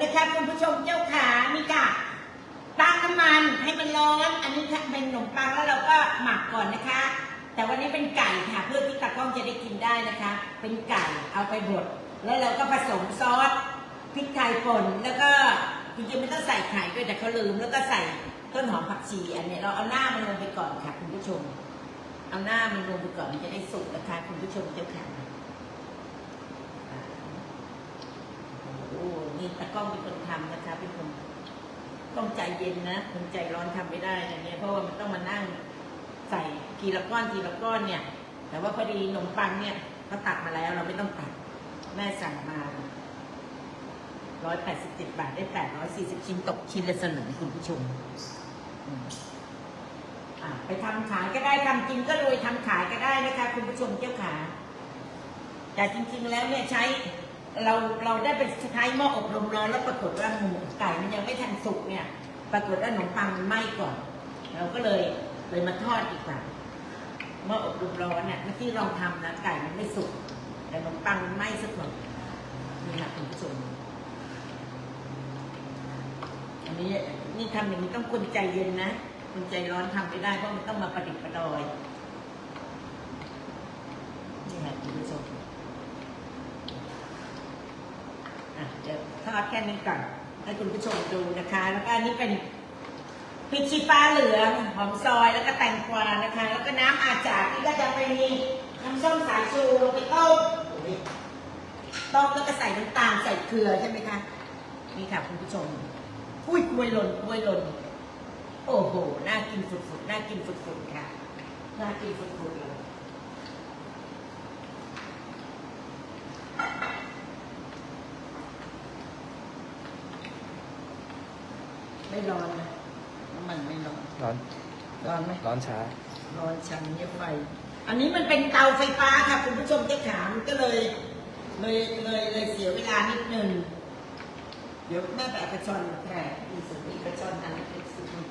นะคะคุณผู้ชมเจ้าขานี่ค่ะตั้งน้ำมันให้มันร้อน อันนี้เป็นขนมปังแล้วเราก็หมักก่อนนะคะ แต่วันนี้เป็นไก่ค่ะ เพื่อที่ตากล้องจะได้กินได้นะคะ เป็นไก่เอาไปบดแล้วเราก็ผสมซอสพริกไทยป่นแล้วก็จริงๆไม่ต้องใส่ไข่ด้วยแต่เขาลืมแล้วก็ใส่ต้นหอมผักชีอันนี้เราเอาหน้ามันลงไปก่อนค่ะ คุณผู้ชม เอาหน้ามันลงไปก่อนมันจะได้สุกนะคะคุณผู้ชมเจ้าค่ะอ่า โอ้โหนี่ตากล้องเป็นคนทำนะคะเป็นคนต้องใจเย็นนะคนใจร้อนทำไม่ได้นะเนี่ยเพราะว่ามันต้องมานั่งใส่ทีละก้อนทีละก้อนเนี่ย แต่ว่าพอดีขนมปังเนี่ยเขาตัดมาแล้วเราไม่ต้องตัดแม่สั่งมาร้อยแปดสิบเจ็ดบาทได้แปดร้อยสี่สิบชิ้นตกชิ้นละสลึงคุณผู้ชมอืมอะไปทำขายก็ได้ทำกินก็รวยทำขายก็ได้นะคะ คุณผู้ชมเจ้าขาแต่จริงๆแล้วเนี่ยใช้ เราเราได้ไปใช้หม้ออบลมร้อนแล้วปรากฏว่าหมูไก่มันยังไม่ทันสุกเนี่ย ปรากฏว่าขนมปังมันไหม้ก่อน เราก็เลยเลยมาทอดดีกว่าหม้ออบลมร้อนเนี่ยเมื่อกี้ลองทำนะไก่มันไม่สุกแต่ขนมปังมันไหม้ซะก่อนนี่ค่ะคุณผู้ชมอันนี้นี่ทำอย่างนี้ต้องคนใจเย็นนะคนใจร้อนทำไม่ได้เพราะมันต้องมาประดิษฐ์ประดอยนี่แหละคุณผู้ชม อะเดี๋ยวทอดแค่นี้ก่อนให้คุณผู้ชมดูนะคะ แล้วก็อันนี้เป็นพริกชี้ฟ้าเหลืองหอมซอยแล้วก็แตงกวานะคะ แล้วก็น้ำอาจารย์นี่ก็จะเป็นน้ำส้มสายชูลงไปต้มต้มแล้วก็ใส่น้ำตาลใส่เกลือใช่ไหมคะนี่ค่ะคุณผู้ชมอุ้ยกล้วยหล่นกล้วยหล่นโอ้โหน่ากินสุดๆน่ากินสุดๆค่ะน่ากินสุดๆเลย ไม่ร้อนนะน้ำมันไม่ร้อน ร้อน ร้อนไหมร้อนช้า ร้อนชันเงียบไฟ อันนี้มันเป็นเตาไฟฟ้าค่ะ คุณผู้ชมเจ้าขามนก็เลยเลยเลยเลยเสียเวลานิดนึง เดี๋ยวแม่แบบกระชอนแผลมีสุดมีกระชอนอันนี้เป็นสุดหนึ่ง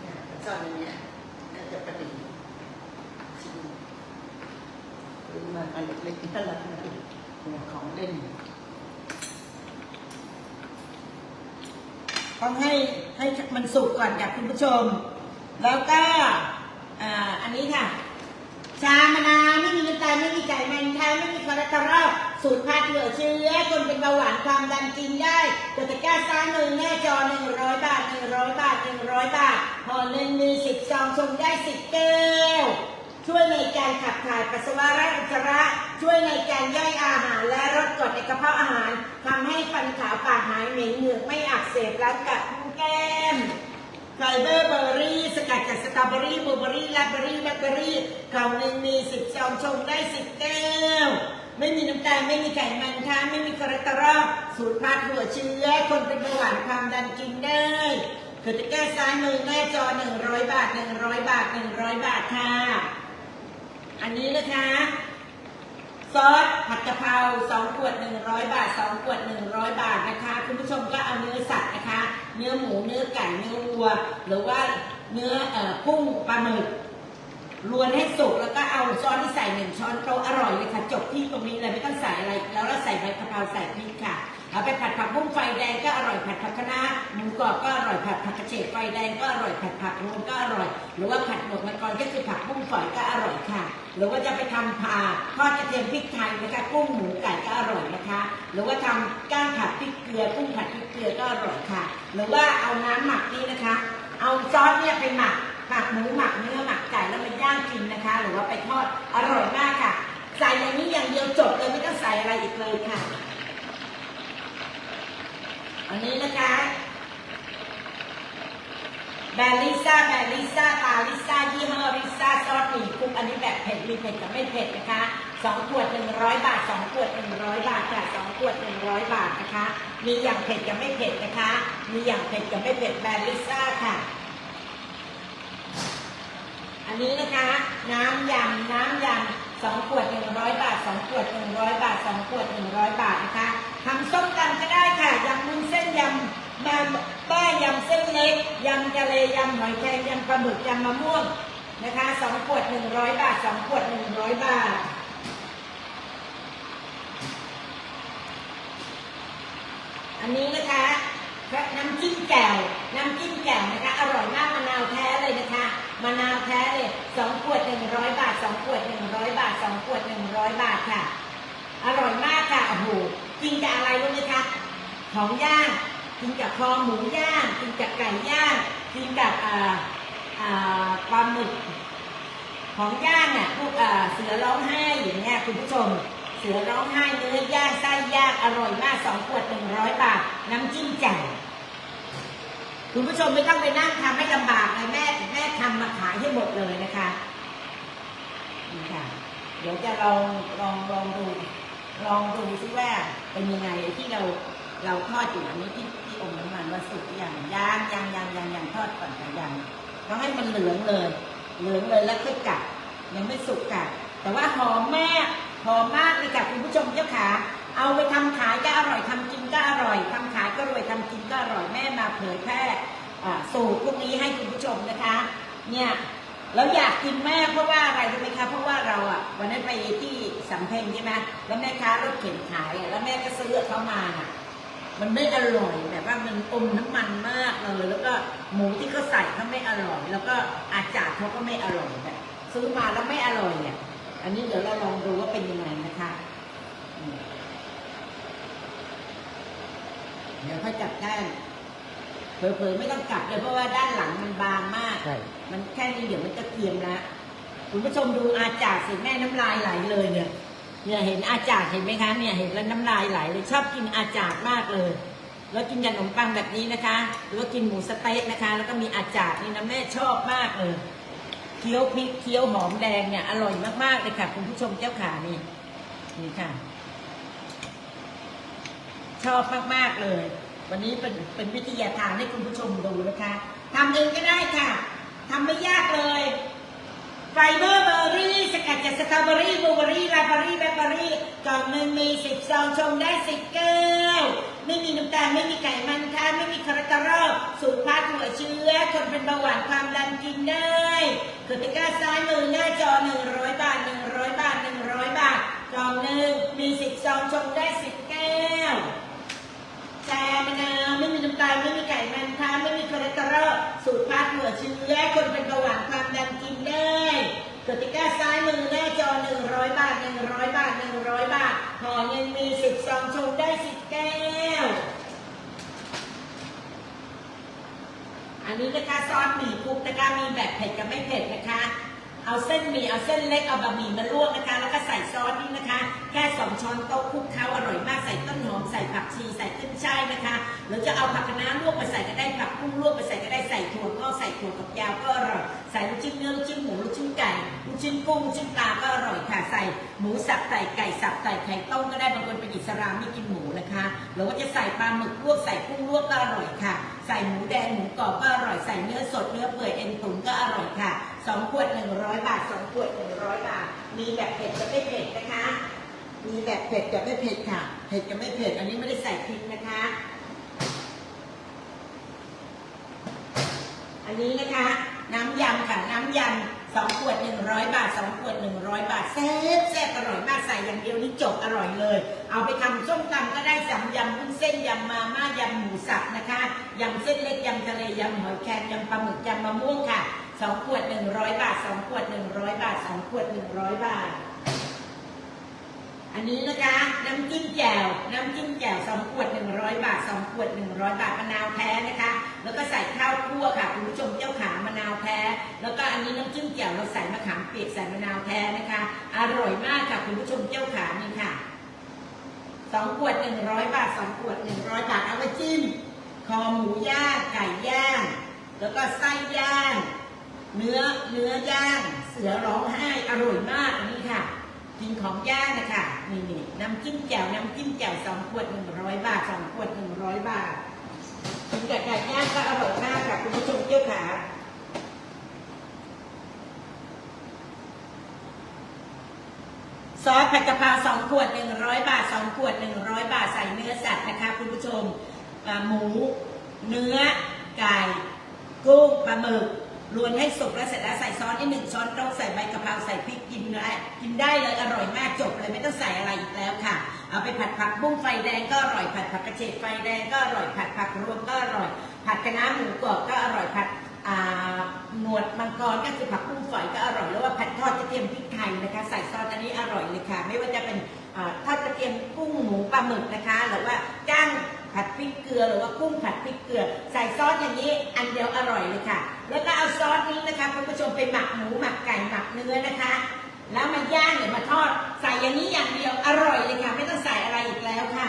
เนี่ยกระชอนอันเนี้ยน่าจะประดิษฐ์ชิ้นซื้อมาอันเล็กๆน่ารักนะเนี่ยของเล่น ต้องให้ให้มันสุกก่อนค่ะคุณผู้ชม แล้วก็อ่าอันนี้ค่ะ ชามะนาวไม่มีน้ำตาลไม่มีไก่มันแท้ไม่มีคอเลสเตอรอลสูตรผัดเหลือเชื้อคนเป็นเบาหวานความดันกินได้กดตะกร้าซ้ายมือหน้าจอหนึ่งร้อยบาทหนึ่งร้อยบาทหนึ่งร้อยบาทห่อหนึ่งมีสิบซองชงได้สิบแก้วช่วยในการขับถ่ายปัสสาวะและอุจจาระ ช่วยในการย่อยอาหารและลดกรดในกระเพาะอาหารทำให้ฟันขาวปากหายเหม็นเหงือกไม่อักเสบล้างกัดพุงแก้มไฟเบอร์เบอร์รี่ สกัดจากสตรอเบอรี่บลูเบอรี่แลคเบอรี่แบล็คเบอรี่กล่องหนึ่งมีสิบซองชงได้สิบแก้วไม่มีน้ำตาลไม่มีไขมันค่ะไม่มีคอเลสเตอรอลสูตรพัดหัวเชื้อคนเป็นเบาหวานความดันกินได้คือตะแก้ซ้ายมือหน้าจอหนึ่งร้อยบาทหนึ่งร้อยบาทหนึ่งร้อยบาทค่ะ อันนี้นะคะ ซอสผัดกะเพราสองขวดหนึ่งร้อยบาทสองขวดหนึ่งร้อยบาทนะคะ คุณผู้ชมก็เอาเนื้อสัตว์นะคะ เนื้อหมูเนื้อไก่เนื้อวัว หรือว่าเนื้อเอ่อกุ้งปลาหมึกรวนให้สุกแล้วก็เอาช้อนที่ใส่หนึ่งช้อนโต๊ะอร่อยเลยค่ะ จบที่ตรงนี้เลยไม่ต้องใส่อะไร แล้วเราใส่ใบกะเพราใส่พริกค่ะ เอาไปผัดผักบุ้งไฟแดงก็อร่อยผัดผักคะน้าหมูกรอบก็อร่อยผัดผักกระเฉดไฟแดงก็อร่อยผัดผักรวมก็อร่อย หรือว่าผัดหมกมังกรก็คือผักบุ้งฝอยก็อร่อยค่ะ หรือว่าจะไปทำผาทอดกระเทียมพริกไทยนะคะกุ้งหมูไก่ก็อร่อยนะคะ หรือว่าทำก้างผัดพริกเกลือกุ้งผัดพริกเกลือก็อร่อยค่ะ หรือว่าเอาน้ำหมักนี้นะคะ เอาซอสเนี่ยไปหมักหมักหมูหมักเนื้อหมักไก่แล้วมาย่างกินนะคะ หรือว่าไปทอดอร่อยมากค่ะใส่อย่างนี้อย่างเดียวจบเลยไม่ต้องใส่อะไรอีกเลยค่ะ อันนี้นะคะแบรนด์ลิซ่าแบรนด์ลิซ่าตาลิซ่ายี่ห้อลิซ่าซอสหมี่คุกอันนี้แบบเผ็ดมีเผ็ดกับไม่เผ็ดนะคะสองขวดหนึ่งร้อยบาทสองขวดหนึ่งร้อยบาทค่ะสองขวดหนึ่งร้อยบาทนะคะ มีอย่างเผ็ดกับไม่เผ็ดนะคะ มีอย่างเผ็ดกับไม่เผ็ดแบรนด์ลิซ่าค่ะอันนนี้นะคะ น้ำยำน้ำยำสองขวดหนึ่งร้อยบาทสองขวดหนึ่งร้อยบาทสองขวดหนึ่งร้อยบาทนะคะ ทำส้มตำก็ได้ค่ะยำมุ้นเส้นยำมาป้ายำเส้นเล็กยำทะเลยำหอยแครงยำปลาหมึกยำมะม่วงนะคะสองขวดหนึ่งร้อยบาทสองขวดหนึ่งร้อยบาทอันนี้นะคะน้ำจิ้มแจ่วน้ำจิ้มแจ่วนะคะ อร่อยมากมะนาวแท้เลยนะคะมะนาวแท้เลยสองขวดหนึ่งร้อยบาทสองขวดหนึ่งร้อยบาทสองขวดหนึ่งร้อยบาทค่ะ อร่อยมากค่ะโอ้โห กินกับอะไรรู้ไหมคะของย่างกินกับคอหมูย่างกินกับไก่ย่างกินกับอ่าอ่าปลาหมึกของย่างอะพวกเอ่อเสือร้องไห้อย่างเงี้ยคุณผู้ชมเสือร้องไห้เนื้อย่างไส้ย่างอร่อยมากสองขวดหนึ่งร้อยบาทน้ำจิ้มแจ่วคุณผู้ชมไม่ต้องไปนั่งทำให้ลำบากเลยแม่แม่ทำมาขายให้หมดเลยนะคะนี่ค่ะเดี๋ยวจะลองลองลองดู ลองดูซิว่าเป็นยังไงที่เราเราทอดอยู่อันนี้ที่ที่อมน้ำมันว่าสุกอยังย่างยังยังยังยังทอดก่อนแต่ยังต้องให้มันเหลืองเลย เหลืองเลยแล้วค่อยกัดยังไม่สุกกัดแต่ว่าหอมมากหอมมากเลยค่ะคุณผู้ชมเจ้าขาเอาไปทำขายก็อร่อยทำกินก็อร่อยทำขายก็รวยทำกินก็อร่อยแม่มาเผยแพร่สูตรพวกนี้ให้คุณผู้ชมนะคะ เนี่ย แล้วอยากกินแม่เพราะว่าอะไรรู้ไหมคะ เพราะว่าเราอะวันนั้นไปที่สำเพ็งใช่ไหมแล้วแม่ค้ารถเข็นขายอะแล้วแม่ก็ซื้อเขามาน่ะมันไม่อร่อยแบบว่ามันอมน้ำมันมากเลยแล้วก็หมูที่เขาใส่เขาไม่อร่อย แล้วก็อาจารย์เขาก็ไม่อร่อยแบบซื้อมาแล้วไม่อร่อยเนี่ย อันนี้เดี๋ยวเราลองดูว่าเป็นยังไงนะคะอืมเดี๋ยวค่อยจับด้านเผลอๆไม่ต้องกลับเลยเพราะว่าด้านหลังมันบางมากใช่ มันแค่นี้เดี๋ยวมันจะเทียมละคุณผู้ชมดูอาจารย์สิแม่น้ำลายไหลเลยเนี่ย เนี่ยเห็นอาจารย์เห็นไหมคะเนี่ยเห็นแล้วน้ำลายไหลเลยชอบกินอาจารย์มากเลย แล้วกินขนมปังแบบนี้นะคะหรือว่ากินหมูสเต๊ะนะคะ แล้วก็มีอาจารย์นี่นะแม่ชอบมากเลยเคี้ยวพริกเคี้ยวหอมแดงเนี่ยอร่อยมากๆเลยค่ะ คุณผู้ชมเจ้าขานี่นี่ค่ะ ชอบมากๆเลย วันนี้เป็นเป็นวิทยาทานให้คุณผู้ชมดูนะคะทำเองก็ได้ค่ะ ทำไม่ยากเลย ไฟเบอร์เบอร์รี่ สกัดจากสตรอเบอรี่บลูเบอรี่ราเบอรี่แบล็คเบอรี่กล่องหนึ่งมีสิบซองชมได้สิบแก้วไม่มีน้ำตาลไม่มีไขมันค่ะไม่มีคอเลสเตอรอลสูงพาถั่วเชื้อคนเป็นเบาหวานความดันกินได้กติกาซ้ายมือหน้าจอหนึ่งร้อยบาทหนึ่งร้อยบาทหนึ่งร้อยบาทกล่องหนึ่งมีสิบซองชมได้สิบแก้ว ชามะนาวไม่มีน้ำตาลไม่มีไขมันค่ะไม่มีคอเลสเตอรอลสูตรพาดหัวเชื้อคนเป็นเบาหวานความดันกินได้กติกาซ้ายมือหน้าจอ100 บาท 100 บาท 100 บาทห่อเงินมี10ซองชงได้10แก้ว อั นนี้นะคะซอสหมี่คุกนะคะมีแบบเผ็ดกับไม่เผ็ดนะคะ เอาเส้นหมี่เอาเส้นเล็กเอาบะหมี่มาลวกนะคะ แล้วก็ใส่ซอสนี่นะคะ แค่สองช้อนโต๊ะคลุกเคล้าอร่อยมากใส่ต้นหอมใส่ผักชีใส่ขึ้นช่ายนะคะหรือจะเอาผักคะน้าลวกไปใส่ก็ได้ผักกุ้งลวกไปใส่ก็ได้ใส่ถั่วก็ใส่ถั่วกับยาวก็อร่อยใส่ลูกชิ้นเนื้อลูกชิ้นหมูลูกชิ้นไก่ลูกชิ้นกุ้งลูกชิ้นปลาก็อร่อยค่ะใส่หมูสับใส่ไก่สับใส่ไข่ต้มก็ได้บางคนเป็นอิสลามไม่กินหมูนะคะหรือว่าจะใส่ปลาหมึกลวกใส่กุ้งลวกก็อร่อยค่ะ ใส่หมูแดงหมูกรอบก็อร่อยใส่เนื้อสดเนื้อเปื่อยเอ็นตุ๋นก็อร่อยค่ะ สองขวดหนึ่งร้อยบาทสองขวดหนึ่งร้อยบาท มีแบบเผ็ดกับไม่เผ็ดนะคะ มีแบบเผ็ดกับไม่เผ็ดค่ะ เผ็ดกับไม่เผ็ด อันนี้ไม่ได้ใส่พริกนะคะ อันนี้นะคะ น้ำยำค่ะ น้ำยำสองขวดหนึ่งร้อยบาทสองขวดหนึ่งร้อยบาทแซ่บแซ่บอร่อยมากใส่อย่างเดียวนี่จบอร่อยเลย เอาไปทำส้มตำก็ได้สำยำวุ้นเส้นยำมาม่ายำหมูสับนะคะยำเส้นเล็กยำทะเลยำหอยแครงยำปลาหมึกยำมะม่วงค่ะ สองขวดหนึ่งร้อยบาทสองขวดหนึ่งร้อยบาทสองขวดหนึ่งร้อยบาท อันนี้นะคะน้ำจิ้มแจ่วน้ำจิ้มแจ่วสองขวดหนึ่งร้อยบาทสองขวดหนึ่งร้อยบาทมะนาวแท้นะคะ แล้วก็ใส่ข้าวคั่วค่ะคุณผู้ชมเจ้าขามะนาวแท้ แล้วก็อันนี้น้ำจิ้มแจ่วเราใส่มะขามเปียกใส่มะนาวแท้นะคะ อร่อยมากค่ะคุณผู้ชมเจ้าขานี่ค่ะสองขวดหนึ่งร้อยบาทสองขวดหนึ่งร้อยบาทเอาไปจิ้มคอหมูย่างไก่ย่างแล้วก็ไส้ย่าง เนื้อเนื้อย่างเสือร้องไห้อร่อยมากนี่ค่ะ กินของย่างนะคะนี่นี่น้ำจิ้มแจ่วน้ำจิ้มแจ่วสองขวดหนึ่งร้อยบาทสองขวดหนึ่งร้อยบาทกินกับไก่ย่างก็อร่อยมากค่ะคุณผู้ชมเจ้าขาซอสผัดกะเพราสองขวดหนึ่งร้อยบาทสองขวดหนึ่งร้อยบาทใส่เนื้อสัตว์นะคะคุณผู้ชมหมู เนื้อไก่กุ้งปลาหมึก รวนให้สุกแล้วเสร็จแล้วใส่ซอสที่หนึ่งช้อนโต๊ะใส่ใบกะเพราใส่พริกกินได้กินได้เลยอร่อยมากจบเลยไม่ต้องใส่อะไรอีกแล้วค่ะ เอาไปผัดผักบุ้งไฟแดงก็อร่อยผัดผักกระเฉดไฟแดงก็อร่อยผัดผักรวมก็อร่อย ผัดคะน้าหมูกรอบก็อร่อยผัดหนวดมังกรก็คือผักบุ้งฝอยก็อร่อยแล้วว่าผัดทอดกระเทียมพริกไทยนะคะ ใส่ซอสอันนี้อร่อยเลยค่ะ ไม่ว่าจะเป็นทอดกระเทียมกุ้งหมูปลาหมึกนะคะ หรือว่าจ้าง ผัดพริกเกลือหรือว่ากุ้งผัดพริกเกลือ ใส่ซอสอย่างนี้อันเดียวอร่อยเลยค่ะ แล้วก็เอาซอสนี้นะคะคุณผู้ชมไปหมักหมูหมักไก่หมักเนื้อนะคะ แล้วมาย่างหรือมาทอด ใส่อย่างนี้อย่างเดียวอร่อยเลยค่ะ ไม่ต้องใส่อะไรอีกแล้วค่ะ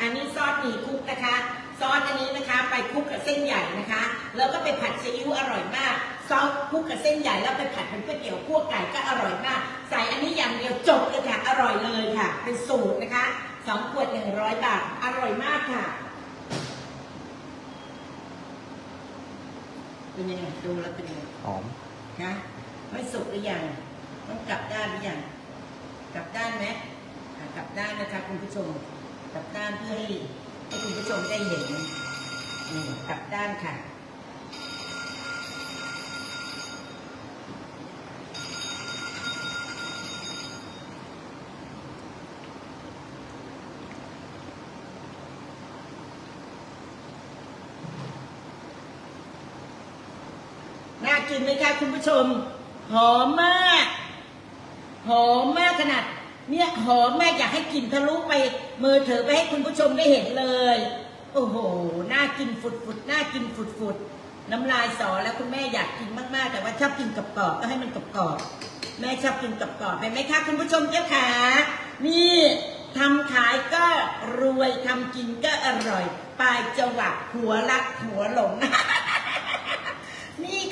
อันนี้ซอสหมี่คลุกนะคะ ซอสอันนี้นะคะ ไปคลุกกับเส้นใหญ่นะคะ แล้วก็ไปผัดซีอิ๊วอร่อยมาก ซอสคลุกกับเส้นใหญ่แล้วไปผัดเป็นก๋วยเตี๋ยวคั่วไก่ก็อร่อยมาก ใส่อันนี้อย่างเดียวจบเลยค่ะ อร่อยเลยค่ะ เป็นสูตรนะคะสองขวดหนึ่งร้อยบาท อร่อยมากค่ะ เป็นยังไงดูแล้วเป็นยังไงหอมนะไม่สุกหรือยังต้องกลับด้านหรือยังกลับด้านไหมอะกลับด้านนะคะคุณผู้ชมกลับด้านเพื่อให้ให้คุณผู้ชมได้เห็นนี่กลับด้านค่ะ น่ากินไหมคะคุณผู้ชม หอมมาก หอมมากขนาด เนี่ยหอมมากอยากให้กลิ่นทะลุไป มือถือไปให้คุณผู้ชมได้เห็นเลย โอ้โห น่ากินฝุดฝุดน่ากินฝุดฝุดน้ำลายสอแล้วคุณแม่อยากกินมากๆ แต่ว่าชอบกินกับกรอบๆก็ให้มันกรอบกรอบๆแม่ชอบกินกับกรอบๆเห็นไหมคะคุณผู้ชมเจ้าขานี่ทำขายก็รวยทำกินก็อร่อย ปลายจวักหัวรักหัวหลง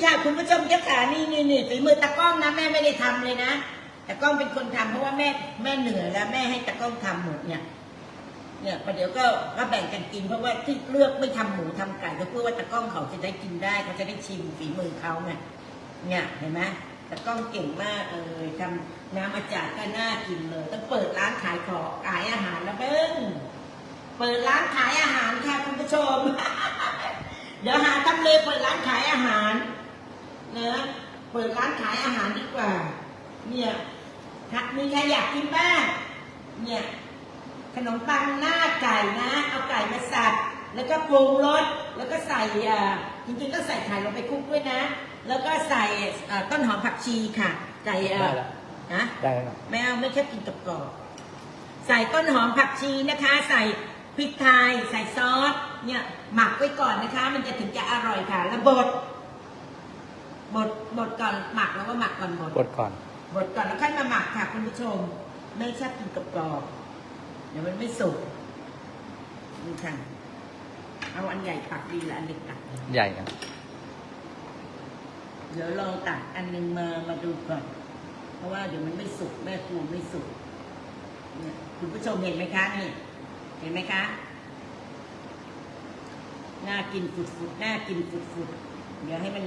ค่ะ คุณผู้ชมเจ้าขานี่นี่นี่ฝีมือตะกล้องนะแม่ไม่ได้ทำเลยนะตะกล้องเป็นคนทำเพราะว่าแม่แม่เหนื่อยแล้วแม่ให้ตะกล้องทำหมดเนี่ย เนี่ยประเดี๋ยวก็ก็แบ่งกันกินเพราะว่าที่เลือกไม่ทำหมูทำไก่ก็เพื่อว่าตะกล้องเขาจะได้กินได้เขาจะได้ชิมฝีมือเขาไงเนี่ยเห็นไหมตะกล้องเก่งมากเลยทำน้ำอาจารย์ก็น่ากินเลยต้องเปิดร้านขายของขายอาหารแล้วเบิ้งเปิดร้านขายอาหารค่ะคุณผู้ชม เดี๋ยวหาทำเลเปิดร้านขายอาหาร นะเปิดร้านขายอาหารดีกว่า เนี่ยถ้ามีใครอยากกินบ้างเนี่ยขนมปังหน้าไก่นะ เอาไก่มาสับแล้วก็ปรุงรสแล้วก็ใส่อ่าจริงๆก็ใส่ไข่ลงไปคลุกด้วยนะ แล้วก็ใส่อ่าต้นหอมผักชีค่ะ ไก่อ่าได้แล้วนะได้แล้วไม่เอาไม่ชอบกินกับกรอบใส่ต้นหอมผักชีนะคะ ใส่พริกไทยใส่ซอสเนี่ยหมักไว้ก่อนนะคะ มันจะถึงจะอร่อยค่ะแล้วบด บดบดก่อนหมักแล้วก็หมักก่อนบดกดก่อน บดก่อนแล้วค่อยมาหมักค่ะคุณผู้ชม ไม่ชอบกินกับกรอบเดี๋ยวมันไม่สุกนี่ค่ะเอาอันใหญ่ตักดีละอันเล็กตักใหญ่ครับ เดี๋ยวลองตักอันหนึงมามาดูก่อน เพราะว่าเดี๋ยวมันไม่สุกแม่กลัวไม่สุกเนี่ยคุณผู้ชมเห็นไหมคะนี่เห็นไหมคะน่ากินฝุดๆน่ากินฝุดๆเดี๋ยวให้มัน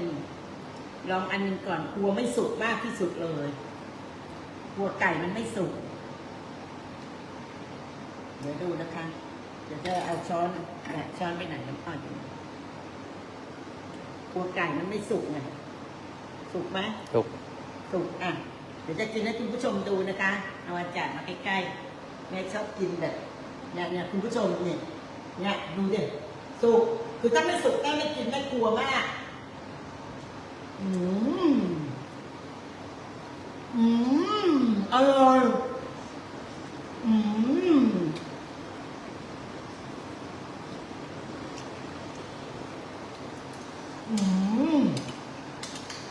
ลองอันหนึงก่อนกลัวไม่สุกมากที่สุดเลยกลัวไก่มันไม่สุก เดี๋ยวดูนะคะ เดี๋ยวจะเอาช้อนแบบช้อนไปไหนน้ำอ่อนอยู่กลัวไก่มันไม่สุกไงสุกไหมสุกสุกอะ เดี๋ยวจะกินให้คุณผู้ชมดูนะคะ เอาอาจารย์มาใกล้ๆแม่ชอบกินแบบเนี่ยเนี่ยคุณผู้ชมเนี่ยเนี่ยดูดิสุกคือถ้าไม่สุกแม่ไม่กินแม่กลัวมาก อืม อืม อร่อย อืม อืม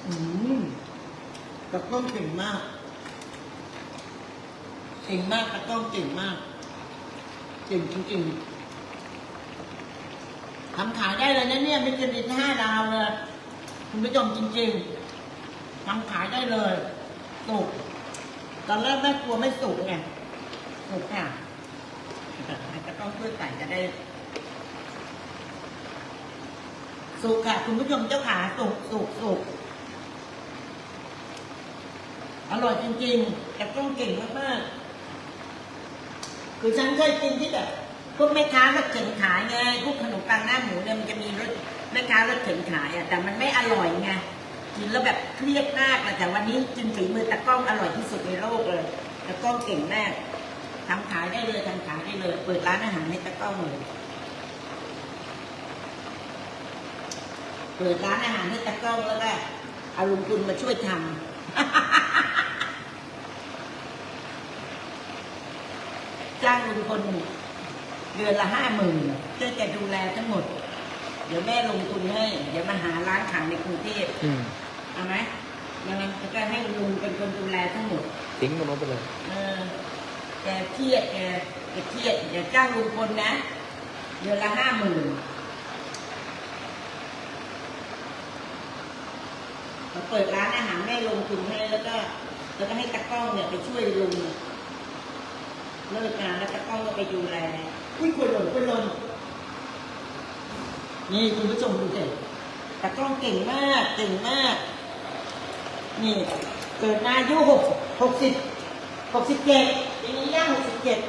อืมตะกล้องเก่งมากเก่งมากตะกล้องเก่งมากเก่งจริงๆทำขายได้เลยนะเนี่ยมิชลินห้าดาวเลย คุณผู้ชมจริงๆทำขายได้เลย สุก ตอนแรกแม่กลัวไม่สุกไง สุกค่ะแต่ตะกล้องช่วยไก่จะได้ สุกค่ะ คุณผู้ชมเจ้าขาสุกสุกสุก อร่อยจริงๆ แต่ต้องเก่งมากๆ คือฉันเคยกินที่แบบพวกแม่ค้ารถเข็นขายไง พวกขนมปังหน้าหมูเนี่ยมันจะมีรถ แม่ค้ารถเข็นขายอะแต่มันไม่อร่อยไงกินแล้วแบบเครียดมากแต่วันนี้กินฝีมือตะกล้องอร่อยที่สุดในโลกเลยตะกล้องเก่งมากทำขายได้เลยทำขายได้เลย เปิดร้านอาหารให้ตะกล้องเลยเปิดร้านอาหารให้ตะกล้องแล้วก็เอาลุงคุณมาช่วยทำจ้างลุงพลเดือนละห้าหมื่นเพื่อจะดูแลทั้งหมด เดี๋ยวแม่ลงทุนให้ เดี๋ยวมาหาร้านขายในกรุงเทพอืมเอาไหมยังไงแล้วก็ให้ลุงเป็นคนดูแลทั้งหมด ทิ้งตรงนู้นไปเลย เออแกเครียดแกแกเครียดเดี๋ยวจ้างลุงพลนะ เดือนละห้าหมื่นเราเปิดร้านอาหารแม่ลงทุนให้แล้วก็ แล้วก็ให้ตะกล้องเนี่ยไปช่วยลุงเลิกงานแล้วตะกล้องก็ไปดูแลอุ้ยควรหล่นควรหล่น นี่คุณผู้ชมดูเถอะตะกล้องเก่งมากเก่งมาก นี่เกิดมาอายุหกหกสิบหกสิบเจ็ดปีนี้ย่างหกสิบเจ็ด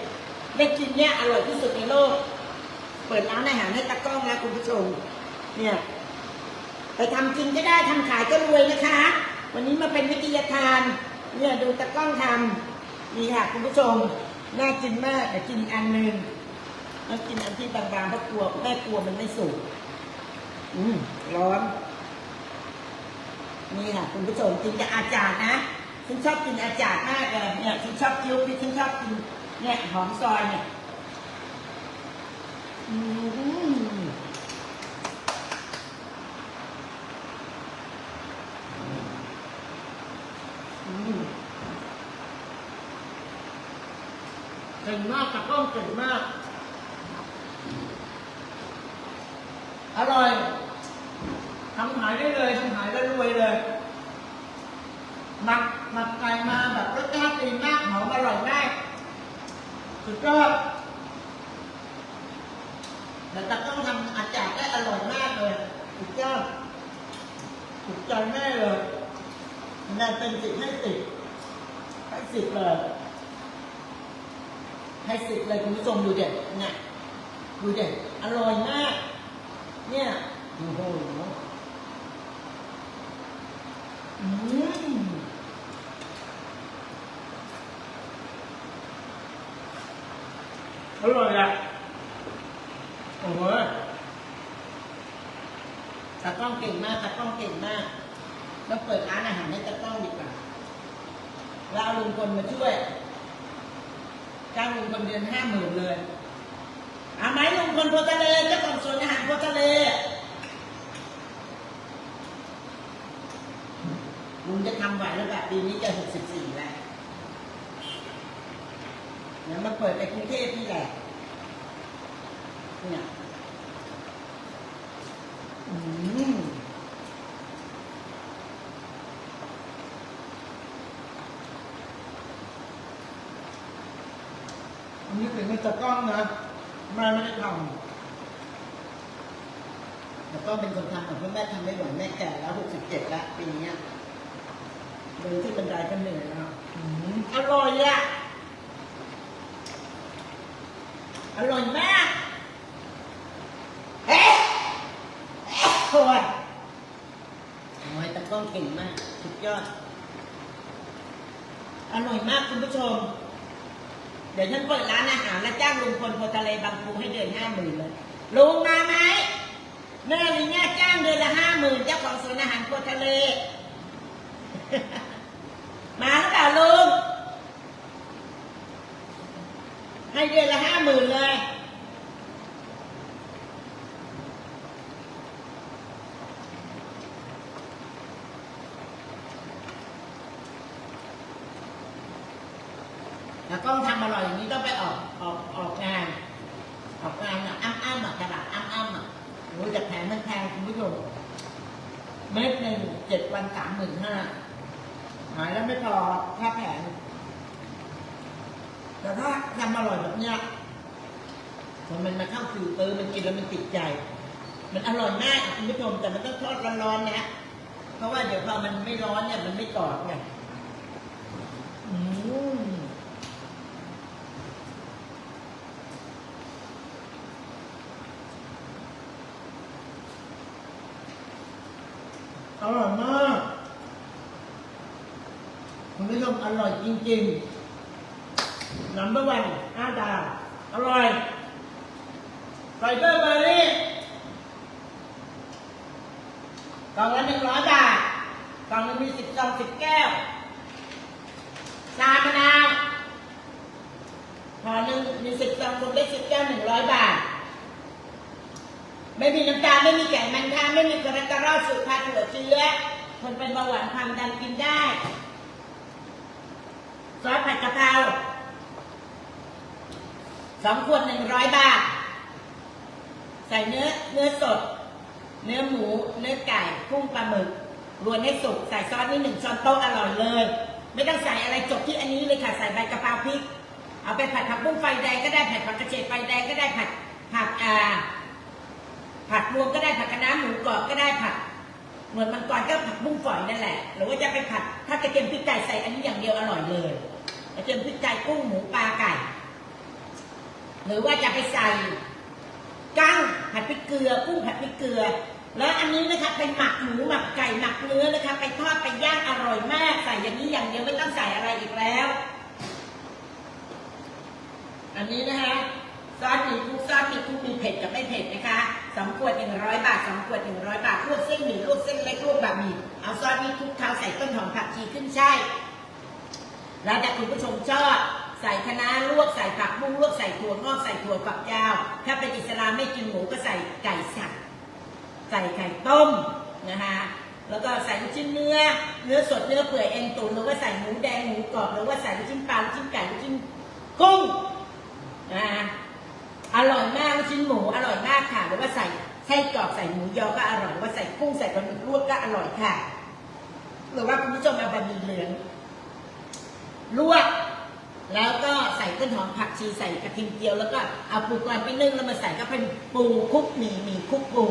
ได้กินเนี่ยอร่อยที่สุดในโลก เปิดร้านอาหารให้ตากล้องนะคุณผู้ชม เนี่ย ไปทำกินก็ได้ทำขายก็รวยนะคะ วันนี้มาเป็นวิทยาทาน เนี่ยดูตากล้องทำนี่ค่ะคุณผู้ชม น่ากินมากแต่กินอันหนึ่งแล้วกินอันที่บางๆเพราะกลัวแม่กลัวมันไม่สุก อืมร้อน นี่ค่ะคุณผู้ชมกินกับอาจารย์นะฉันชอบกินอาจารย์มากเลยเนี่ยฉันชอบคิ้วพริกฉันชอบกินเนี่ยหอมซอยเนี่ยอืมอืมเก่งมากตะกล้องเก่งมาก อร่อยทำขายได้เลยทำขายได้รวยเลยหมักหมักไก่มาแบบรสชาติดีมากหอมอร่อยมากสุดยอดแต่ตะต้องทำอาจารย์ได้อร่อยมากเลยสุดยอดถูกใจแม่เลยคะแนนเป็นสิบให้สิบให้สิบเลยให้สิบเลยคุณผู้ชมดูเด็ดเนี่ยดูเด็ดอร่อยมาก เนี่ยโอ้โหอืมอร่อยอะโอ้โหตากล้องเก่งมากตากล้องเก่งมากแล้วเปิดร้านอาหารให้ตากล้องดีกว่าแล้วเอาลุงพลมาช่วยจ้างลุงพลเดือนห้าหมื่นเลย เอาไหมลุงพลโพทะเลเจ้าของสวนอาหารโพทะเลลุงจะทำไหวแล้วแบบปีนี้จะหกสิบสี่แล้วเดี๋ยวมาเปิดในกรุงเทพนี่แหละเนี่ยอืมอันนี้ถึงมันจะกล้องนะ แม่ไม่ได้ทำแต่ก็เป็นคนทำแต่แม่ทำไม่ไหวแม่แก่แล้วหกสิบเจ็ดแล้วปีเนี้ยเดินที่บันไดก็เหนื่อยแล้วอืมอร่อยอะอร่อยมากเอ๊ะเอ๊ะโอ้ยโอ้ยตะกล้องเก่งมากสุดยอด อร่อยมากคุณผู้ชม เดี๋ยวฉันเปิดร้านอาหารแล้วจ้างลุงพลโพทะเลบางปูให้เดือนห้าหมื่นเลยลุงมาไหมแม่ลีเนี่ยจ้างเดือนละห้าหมื่นเจ้าของสวนอาหารโพทะเล มาหรือเปล่าลุงให้เดือนละห้าหมื่นเลย แล้วก็ทำอร่อยอย่างนี้ต้องไปออกออกออกงาน ออกงานอะอ้ำอ้ำอะกระดาษอ้ำอ้ำอะโอ้ยแต่แพงมันแพงคุณผู้ชมเม็ดหนึ่งเจ็ดวันสามหมื่นห้าหายแล้วไม่พอค่าแผงแต่ถ้าทำอร่อยแบบเนี้ยพอมันมาเข้าฟิลเตอร์มันกินแล้วมันติดใจ มันอร่อยมากคุณผู้ชมแต่มันต้องทอดร้อนๆนะเพราะว่าเดี๋ยวพอมันไม่ร้อนเนี่ยมันไม่กรอบไงอืมอ ร่อยมากคุณผู้ชมอร่อยจริงๆน้ำเบอร์วันห้าดาวอร่อยไฟเบอร์เบอร์รี่กล่องละหนึ่งร้อยบาทกล่องนึงมีสิบซองสิบแก้วชามะนาวห่อหนึ่งมีสิบซองรวมได้สิบแก้วหนึ่งร้อยบาท ไม่มีน้ำตาลไม่มีแก่มันค่ะไม่มีคอเลสเตอรอลสูตรพาถั่วเชื้อคนเป็นเบาหวานความดันกินได้ซอสผัดกะเพราสองขวดหนึ่งร้อยบาท ใส่เนื้อเนื้อสด เนื้อหมู เนื้อไก่กุ้งปลาหมึกรวนให้สุกใส่ซอสนี่หนึ่งช้อนโต๊ะอร่อยเลย ไม่ต้องใส่อะไรจบที่อันนี้เลยค่ะใส่ใบกะเพราพริก เอาไปผัดผักบุ้งไฟแดงก็ได้ผัดผักกระเฉดไฟแดงก็ได้ผัดผัดอ่า ผัดรวมก็ได้ผัดคะน้าหมูกรอบก็ได้ผัดเหมือนมันก่อนก็ผัดบุ้งฝอยนั่นแหละ หรือว่าจะไปผัดถ้ากระเทียมพริกไก่ใส่อันนี้อย่างเดียวอร่อยเลยกระเทียมพริกไก่กุ้งหมูปลาไก่ หรือว่าจะไปใส่กั้งผัดพริกเกลือกุ้งผัดพริกเกลือ แล้วอันนี้นะคะเป็นหมักหมูหมักไก่หมักเนื้อนะคะ ไปทอดไปย่างอร่อยมากใส่อย่างนี้อย่างเดียวไม่ต้องใส่อะไรอีกแล้ว อันนี้นะคะ ซอสหมี่คุกซอสหมี่คุกมีเผ็ดกับไม่เผ็ดนะคะสองขวดหนึ่งร้อยบาทสองขวดหนึ่งร้อยบาทลวกเส้นหมี่ลวกเส้นเล็กลวกบะหมี่เอาซอสหมี่คุกเท้าใส่ต้นหอมผักชีขึ้นช่ายแล้วแต่คุณผู้ชมชอบใส่คะน้าลวกใส่ผักบุ้งลวกใส่ถั่วงอกใส่ถั่วฝักยาว ถ้าเป็นอิสลามไม่กินหมูก็ใส่ไก่สับใส่ไข่ต้มนะคะแล้วก็ใส่ลูกชิ้นเนื้อ เนื้อสดเนื้อเปื่อยเอ็นตุ๋นหรือว่าใส่หมูแดงหมูกรอบหรือว่าใส่ลูกชิ้นปลาลูกชิ้นไก่ลูกชิ้นกุ้งนะ อร่อยมากลูกชิ้นหมูอร่อยมากค่ะหรือว่าใส่ไส้กรอกใส่หมูยอก็อร่อยว่าใส่กุ้งใส่ปลาหมึกลวกก็อร่อยค่ะ หรือว่าคุณผู้ชมเอาบะหมี่เหลืองลวกแล้วก็ใส่ต้นหอมผักชีใส่กระเทียมเจียวแล้วก็เอาปูกรอนไปนึ่งแล้วมาใส่ก็เป็นปูคุกหมี่หมี่คุกปู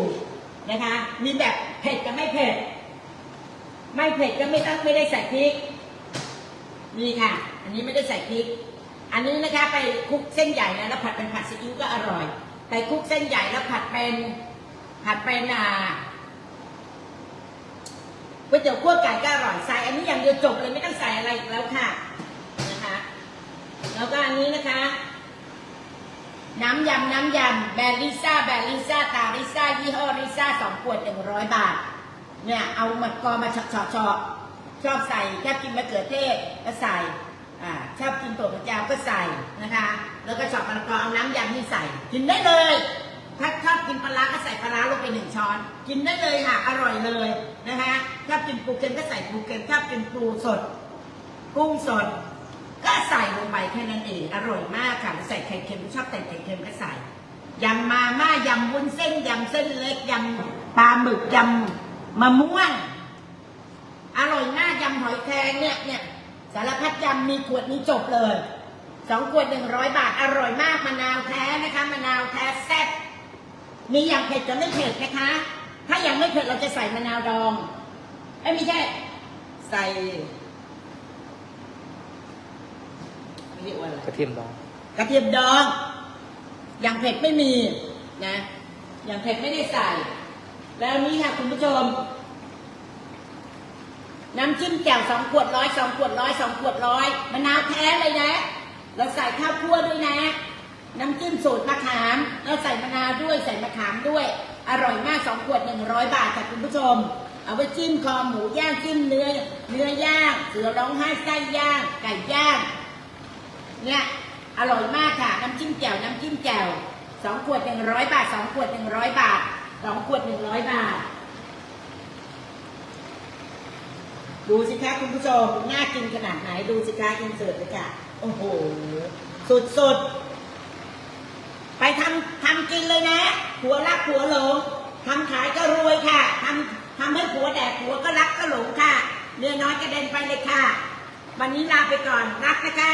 นะคะ มีแบบเผ็ดกับไม่เผ็ด ไม่เผ็ดก็ไม่ต้องไม่ได้ใส่พริกนี่ค่ะ อันนี้ไม่ได้ใส่พริก อันนี้นะคะไปคลุกเส้นใหญ่นะแล้วผัดเป็นผัดซีอิ๊วก็อร่อย ไปคลุกเส้นใหญ่แล้วผัดเป็นผัดเป็นอ่าก๋วยเตี๋ยวคั่วไก่ก็อร่อยใส่อันนี้อย่างเดียวจบเลยไม่ต้องใส่อะไรอีกแล้วค่ะนะคะ แล้วก็อันนี้นะคะ น้ำยำน้ำยำแบรนด์ลิซ่าแบรนด์ลิซ่าตาลิซ่ายี่ห้อลิซ่าสองขวดหนึ่งร้อยบาท เนี่ยเอามะกอมาเฉาะเฉาะเฉาะชอบใส่แค่กินมะเขือเทศก็ใส่ ชอบกินถั่วฝักยาวก็ใส่นะคะ แล้วก็ชอบมะละกอเอาน้ำยำนี่ใส่ กินได้เลย ถ้าชอบกินปลาร้าก็ใส่ปลาร้าลงไปหนึ่งช้อน กินได้เลยค่ะ อร่อยเลยนะคะชอบกินปูเค็มก็ใส่ปูเค็มชอบกินปูสด กุ้งสด ก็ใส่ลงไปแค่นั้นเอง อร่อยมากค่ะ ใส่ไข่เค็มชอบใส่ไข่เค็มก็ใส่ยำมาม่ายำวุ้นเส้นยำเส้นเล็กยำปลาหมึกยำมะม่วง อร่อยมากยำหอยแครงเนี่ยเนี่ย สารพัดยำมีขวดนี้จบเลยสองขวดหนึ่งร้อยบาทอร่อยมากมะนาวแท้นะคะมะนาวแท้แซ่บมีอย่างเผ็ดกับไม่เผ็ดนะคะ ถ้าอย่างไม่เผ็ดเราจะใส่มะนาวดองเอ้ยไม่ใช่ใส่เรียกว่าอะไรกระเทียมดองกระเทียมดองอย่างเผ็ดไม่มีนะอย่างเผ็ดไม่ได้ใส่ แล้วนี่ค่ะคุณผู้ชม น้ำจิ้มแจ่วสองขวดร้อยสองขวดร้อยสองขวดร้อยมะนาวแท้เลยนะ เราใส่ข้าวคั่วด้วยนะ น้ำจิ้มสูตรมะขามแล้วใส่มะนาวด้วยใส่มะขามด้วย อร่อยมากสองขวดหนึ่งร้อยบาทค่ะคุณผู้ชม เอาไปจิ้มคอหมูย่างจิ้มเนื้อ เนื้อย่างเสือร้องไห้ไส้ย่างไก่ย่างเนี่ยอร่อยมากค่ะ น้ำจิ้มแจ่วน้ำจิ้มแจ่วสองขวดหนึ่งร้อยบาทสองขวดหนึ่งร้อยบาทสองขวดหนึ่งร้อยบาท ดูสิคะคุณผู้ชมน่ากินขนาดไหนดูสิคะอินเสิร์ตเลยค่ะ โอ้โห สุดสุดๆไปทำทำกินเลยนะผัวรักผัวหลงทำขายก็รวยค่ะทำทำให้ผัวแดกผัวก็รักก็หลงค่ะเนื้อน้อยกระเด็นไปเลยค่ะ วันนี้ลาไปก่อนรักนะคะ